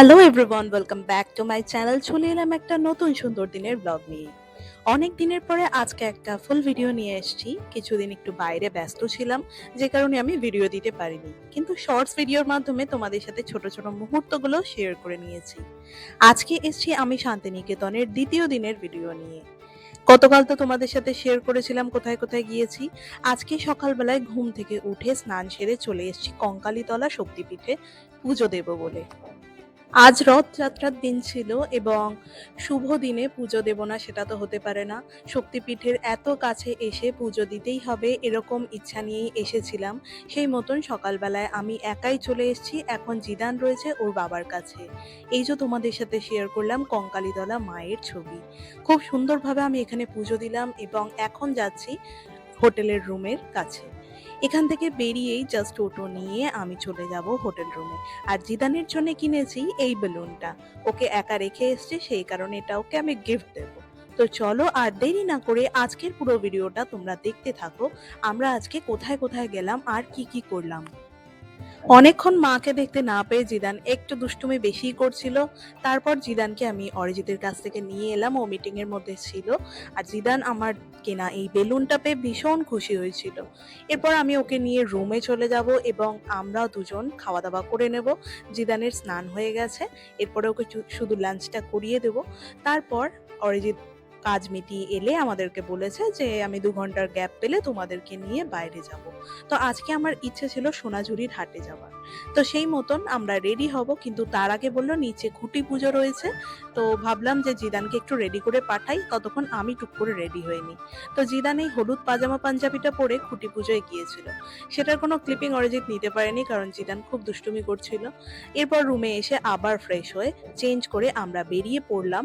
Hello everyone welcome back to my channel চলে এলাম একটা নতুন সুন্দর দিনের ব্লগ নিয়ে। অনেক দিনের পরে আজকে একটা ফুল ভিডিও নিয়ে এসেছি। কিছুদিন একটু বাইরে ব্যস্ত ছিলাম, যে কারণে আমি ভিডিও দিতে পারিনি। কিন্তু শর্টস ভিডিওর মাধ্যমে তোমাদের সাথে ছোট ছোট মুহূর্তগুলো শেয়ার করে নিয়েছি। আজকে এসেছি আমি শান্তিনিকেতনের দ্বিতীয় দিনের ভিডিও নিয়ে। গতকাল তো তোমাদের সাথে শেয়ার করেছিলাম, কোথায় কোথায় গিয়েছি। আজকে সকালবেলায় ঘুম থেকে উঠে স্নান সেরে চলে এসেছি কঙ্কালীতলা শক্তিপীঠে পুজো দেব বলে। আজ রথযাত্রার দিন ছিল এবং শুভ দিনে পুজো দেব না, সেটা তো হতে পারে না। শক্তিপীঠের এত কাছে এসে পুজো দিতেই হবে, এরকম ইচ্ছা নিয়েই এসেছিলাম। সেই মতন সকালবেলায় আমি একাই চলে এসেছি, এখন জিদান রয়েছে ওর বাবার কাছে। এই যে তোমাদের সাথে শেয়ার করলাম কঙ্কালীতলা মায়ের ছবি। খুব সুন্দরভাবে আমি এখানে পুজো দিলাম এবং এখন যাচ্ছি হোটেলের রুমের কাছে। এখান থেকে বেরিয়েই জাস্ট টোটো নিয়ে আমি চলে যাব হোটেল রুমে আর জিদানের জন্য কিনেছি এই বেলুনটা ওকে একা রেখে এসছে, সেই কারণে এটা ওকে আমি গিফট দেব। তো চলো আর দেরি না করে আজকের পুরো ভিডিওটা তোমরা দেখতে থাকো। আমরা আজকে কোথায় কোথায় গেলাম আর কি কি করলাম। অনেকক্ষণ মাকে দেখতে না পেয়ে জিদান একটু দুষ্টুমি বেশি করছিল। তারপর জিদানকে আমি অরিজিতের কাছ থেকে নিয়ে এলাম ও মিটিং এর মধ্যে ছিল। আর জিদান আমার কেনা এই বেলুনটা পেয়ে ভীষণ খুশি হয়েছিল। এরপর আমি ওকে নিয়ে রুমে চলে যাব এবং আমরা দুজন খাওয়া দাওয়া করে নেব। জিদানের স্নান হয়ে গেছে। এরপরে ওকে শুধু লাঞ্চটা করিয়ে দেব। তারপর অরিজিৎ কাজ মিটিয়ে এলে আমাদেরকে বলেছে যে, আমি দু ঘণ্টার গ্যাপ পেলে তোমাদেরকে নিয়ে বাইরে যাব। তো আজকে আমার ইচ্ছে ছিল সোনাঝুরির হাটে যাওয়ার। তো সেই মতন আমরা রেডি হব, কিন্তু তার আগে বলল নিচে খুঁটি পুজো রয়েছে। তো ভাবলাম যে জিদানকে একটু রেডি করে পাঠাই, ততক্ষণ আমি টুক করে রেডি হইনি তো জিদান এই হলুদ পাজামা পাঞ্জাবিটা পরে খুঁটি পুজোয় গিয়েছিল। সেটার কোনো ক্লিপিং অরিজিৎ নিতে পারেনি, কারণ জিদান খুব দুষ্টুমি করছিল। এরপর রুমে এসে আবার ফ্রেশ হয়ে চেঞ্জ করে আমরা বেরিয়ে পড়লাম।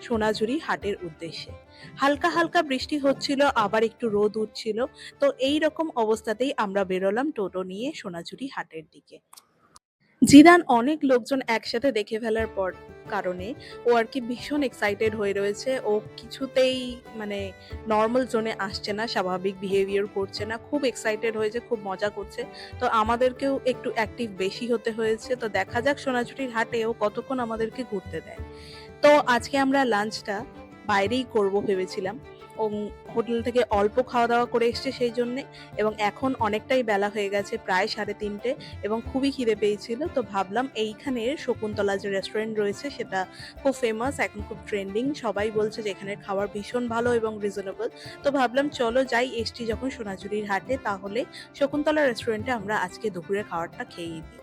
সোনাঝুরি হাটের উদ্দেশ্যে। হালকা হালকা বৃষ্টি হচ্ছিল, আবার একটু রোদ উঠছিল। তো এই রকম অবস্থাতেই আমরা বেরোলাম টোটো নিয়ে সোনাঝুরি হাটের দিকে। জিদান অনেক লোকজন একসাথে দেখে ফেলার পর কারণে ও আর কি ভীষণ এক্সাইটেড হয়ে রয়েছে। ও কিছুতেই মানে নর্মাল জোনে আসছে না, স্বাভাবিক বিহেভিয়ার করছে না, খুব এক্সাইটেড হয়েছে, খুব মজা করছে। তো আমাদেরকেও একটু অ্যাক্টিভ বেশি হতে হয়েছে। তো দেখা যাক সোনাঝুরির হাটে ও কতক্ষণ আমাদেরকে ঘুরতে দেয়। তো আজকে আমরা লাঞ্চটা বাইরেই করব ভেবেছিলাম। হোটেল থেকে অল্প খাওয়া দাওয়া করে এসছে সেই জন্যে এবং এখন অনেকটাই বেলা হয়ে গেছে প্রায় সাড়ে তিনটে এবং খুবই খিদে পেয়েছিল। তো ভাবলাম এইখানে শকুন্তলা যে রেস্টুরেন্ট রয়েছে সেটা খুব ফেমাস এখন খুব ট্রেন্ডিং সবাই বলছে যে এখানের খাবার ভীষণ ভালো এবং রিজনেবল তো ভাবলাম চলো যাই, এসছি যখন সোনাঝুরির হাটে, তাহলে শকুন্তলা রেস্টুরেন্টে আমরা আজকে দুপুরের খাবারটা খেয়েই দিই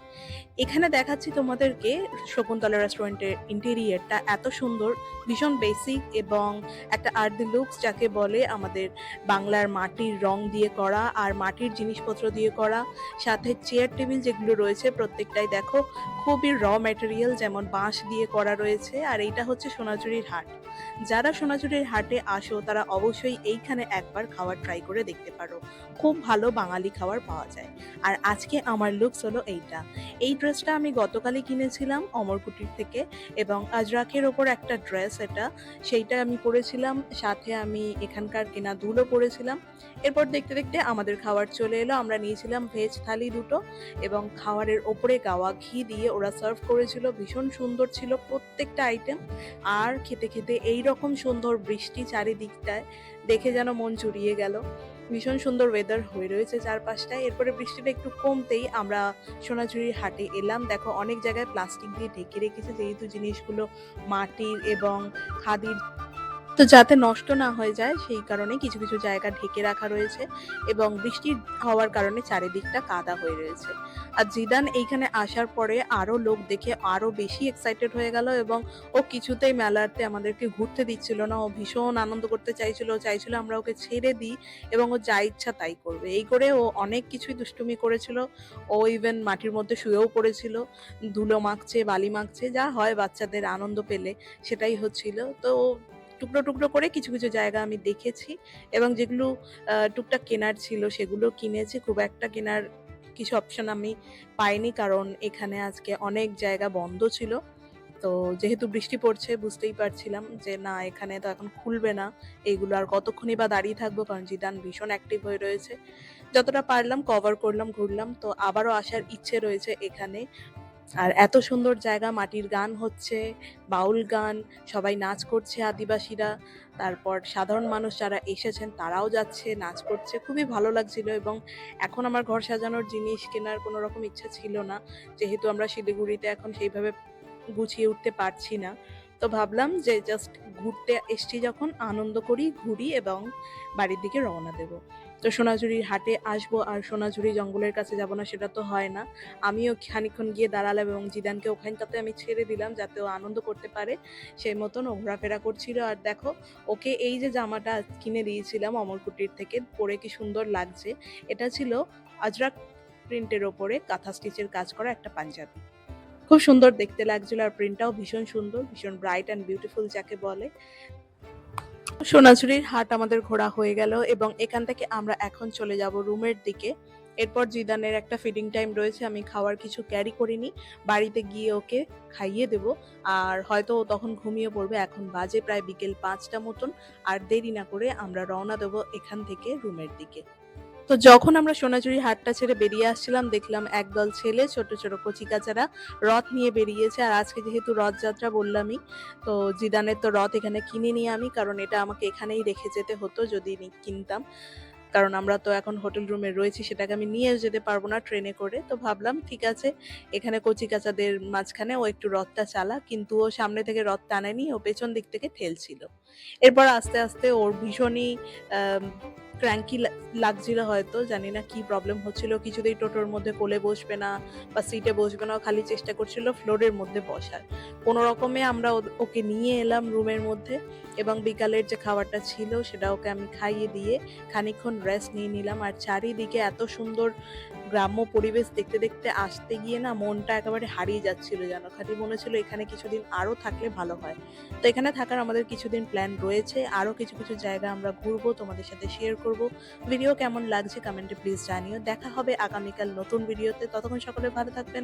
এখানে দেখাচ্ছি তোমাদেরকে শকুন্তলা রেস্টুরেন্টের ইন্টেরিয়ারটা এত সুন্দর, ভীষণ বেসিক এবং একটা আর্দি লুকস যাকে বলে আমাদের বাংলার মাটির রং দিয়ে করা আর মাটির জিনিসপত্র দিয়ে করা। সাথে চেয়ার টেবিল যেগুলো রয়েছে প্রত্যেকটাই দেখো, খুবই র ম্যাটেরিয়াল যেমন বাঁশ দিয়ে করা রয়েছে আর এইটা হচ্ছে সোনাঝুরির হাট। যারা সোনাঝুরির হাটে আসো তারা অবশ্যই এইখানে একবার খাবার ট্রাই করে দেখতে পারো। খুব ভালো বাঙালি খাবার পাওয়া যায়। আর আজকে আমার লুকস হলো এইটা। এই ড্রেসটা আমি গতকালই কিনেছিলাম অমরকুটির থেকে এবং আজরাকের ওপর একটা ড্রেস এটা। সেইটা আমি পরেছিলাম, সাথে আমি এখানকার কেনা দুলও পরেছিলাম। এরপর দেখতে দেখতে আমাদের খাবার চলে এলো, আমরা নিয়েছিলাম ভেজ থালি দুটো এবং খাবারের ওপরে গাওয়া ঘি দিয়ে ওরা সার্ভ করেছিল। ভীষণ সুন্দর ছিল প্রত্যেকটা আইটেম। আর খেতে খেতে এই রকম সুন্দর বৃষ্টি চারিদিকটায় দেখে যেন মন জুড়িয়ে গেল। ভীষণ সুন্দর ওয়েদার হয়ে রয়েছে চারপাশটায়। এরপরে বৃষ্টিটা একটু কমতেই আমরা সোনাঝুরির হাটে এলাম। দেখো, অনেক জায়গায় প্লাস্টিক দিয়ে ঢেকে রেখেছে। যেহেতু জিনিসগুলো মাটির এবং খাদির তো যাতে নষ্ট না হয়ে যায়, সেই কারণে কিছু কিছু জায়গা ঢেকে রাখা রয়েছে এবং বৃষ্টি হওয়ার কারণে চারিদিকটা কাদা হয়ে রয়েছে। আর জিদান এইখানে আসার পরে আরও লোক দেখে আরও বেশি এক্সাইটেড হয়ে গেল এবং ও কিছুতেই মেলাতে আমাদেরকে ঘুরতে দিচ্ছিল না। ও ভীষণ আনন্দ করতে চাইছিল চাইছিল আমরা ওকে ছেড়ে দিই এবং ও যা ইচ্ছা তাই করবে। এই করে ও অনেক কিছুই দুষ্টুমি করেছিল। ও ইভেন মাটির মধ্যে শুয়েও পড়েছিল, ধুলো মাখছে, বালি মাখছে, যা হয় বাচ্চাদের আনন্দ পেলে সেটাই হচ্ছিল। তো টুকরো টুকরো করে কিছু কিছু জায়গা আমি দেখেছি এবং যেগুলো টুকটাক কেনার ছিল সেগুলো কিনেছি। খুব একটা কেনার কিছু অপশন আমি পাইনি কারণ এখানে আজকে অনেক জায়গা বন্ধ ছিল। তো যেহেতু বৃষ্টি পড়ছে বুঝতেই পারছিলাম যে না, এখানে তো এখন খুলবে না। এইগুলো আর কতক্ষণই বা দাঁড়িয়ে থাকব কারণ জিদান ভীষণ অ্যাক্টিভ হয়ে রয়েছে। যতটা পারলাম কভার করলাম, ঘুরলাম। তো আবারও আসার ইচ্ছে রয়েছে এখানে আর এত সুন্দর জায়গা, মাটির গান হচ্ছে, বাউল গান, সবাই নাচ করছে আদিবাসীরা, তারপর সাধারণ মানুষ যারা এসেছেন তারাও যাচ্ছে, নাচ করছে, খুবই ভালো লাগছিল এবং এখন আমার ঘর সাজানোর জিনিস কেনার কোনো রকম ইচ্ছা ছিল না, যেহেতু আমরা শিলিগুড়িতে এখন সেইভাবে গুছিয়ে উঠতে পারছি না। তো ভাবলাম যে জাস্ট ঘুরতে এসছি যখন, আনন্দ করি, ঘুরি এবং বাড়ির দিকে রওনা দেব। তো সোনাঝুরির হাটে আসব আর সোনাঝুরি জঙ্গলের কাছে যাব না, সেটা তো হয় না। আমিও খানিকক্ষণ গিয়ে দাঁড়ালাম এবং জিদানকে ওখানটাতে আমি ছেড়ে দিলাম যাতে ও আনন্দ করতে পারে। সেই মতন ও ঘোরাফেরা করছিল আর দেখো, ওকে এই যে জামাটা কিনে দিয়েছিলাম অমরকুটির থেকে, পরে কি সুন্দর লাগছে। এটা ছিল আজরাক প্রিন্টের ওপরে কাঁথা স্টিচের কাজ করা একটা পাঞ্জাবি। খুব সুন্দর দেখতে লাগছিল আর প্রিন্টটাও ভীষণ সুন্দর, ভীষণ ব্রাইট অ্যান্ড বিউটিফুল যাকে বলে। সোনাঝুরির হাট আমাদের ঘোরা হয়ে গেল এবং এখান থেকে আমরা এখন চলে যাব রুমের দিকে। এরপর জিদানের একটা ফিডিং টাইম রয়েছে, আমি খাওয়ার কিছু ক্যারি করিনি। বাড়িতে গিয়ে ওকে খাইয়ে দেব। আর হয়তো ও তখন ঘুমিয়ে পড়বে, এখন বাজে প্রায় বিকেল পাঁচটা মতন। আর দেরি না করে আমরা রওনা দেবো এখান থেকে রুমের দিকে। তো যখন আমরা সোনাঝুরি হাটটা ছেড়ে বেরিয়ে আসছিলাম, দেখলাম একদল ছেলে, ছোট ছোট কচিকাচারা রথ নিয়ে বেরিয়েছে। আর আজকে যেহেতু রথযাত্রা বললামই, তো জিদানের তো রথ এখানে কিনে নিই আমি, কারণ এটা আমাকে এখানেই রেখে যেতে হতো যদি কিনতাম। কারণ আমরা তো এখন হোটেল রুমে রয়েছি, সেটাকে আমি নিয়ে যেতে পারব না ট্রেনে করে। তো ভাবলাম, ঠিক আছে, এখানে কচিকাচাদের মাঝখানে ও একটু রথটা চালা, কিন্তু ও সামনে থেকে রথ টানেনি, ও পেছন দিক থেকে ঠেলছিল। এরপর আস্তে আস্তে ওর ভীষণই ক্র্যাঙ্কি লাগছিল হয়তো, জানি না কি প্রবলেম হচ্ছিল, কিছুতেই টোটোর মধ্যে কোলে বসবে না বা সিটে বসবে না খালি চেষ্টা করছিল ফ্লোরের মধ্যে বসার। কোনো রকমে আমরা ওকে নিয়ে এলাম রুমের মধ্যে এবং বিকালের যে খাবারটা ছিল সেটা ওকে আমি খাইয়ে দিয়ে খানিক্ষণ রেস্ট নিয়ে নিলাম। আর চারিদিকে এত সুন্দর গ্রাম্য পরিবেশ দেখতে দেখতে আসতে গিয়ে না মনটা একেবারে হারিয়ে যাচ্ছিল যেন। খালি মনে ছিল এখানে কিছুদিন আরও থাকলে ভালো হয়। তো এখানে থাকার আমাদের কিছুদিন প্ল্যান রয়েছে। আরও কিছু কিছু জায়গা আমরা ঘুরবো, তোমাদের সাথে শেয়ার করব। ভিডিও কেমন লাগছে কমেন্টে প্লিজ জানিও। দেখা হবে আগামীকাল নতুন ভিডিওতে ততক্ষণ সকলে ভালো থাকবেন।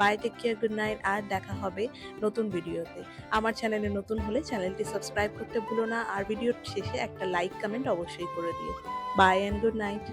Bye take care good night আর দেখা হবে নতুন ভিডিওতে আমার চ্যানেলে নতুন হলে চ্যানেলটি সাবস্ক্রাইব করতে ভুলো না। আর ভিডিওর শেষে একটা লাইক কমেন্ট অবশ্যই করে দিও। By and good night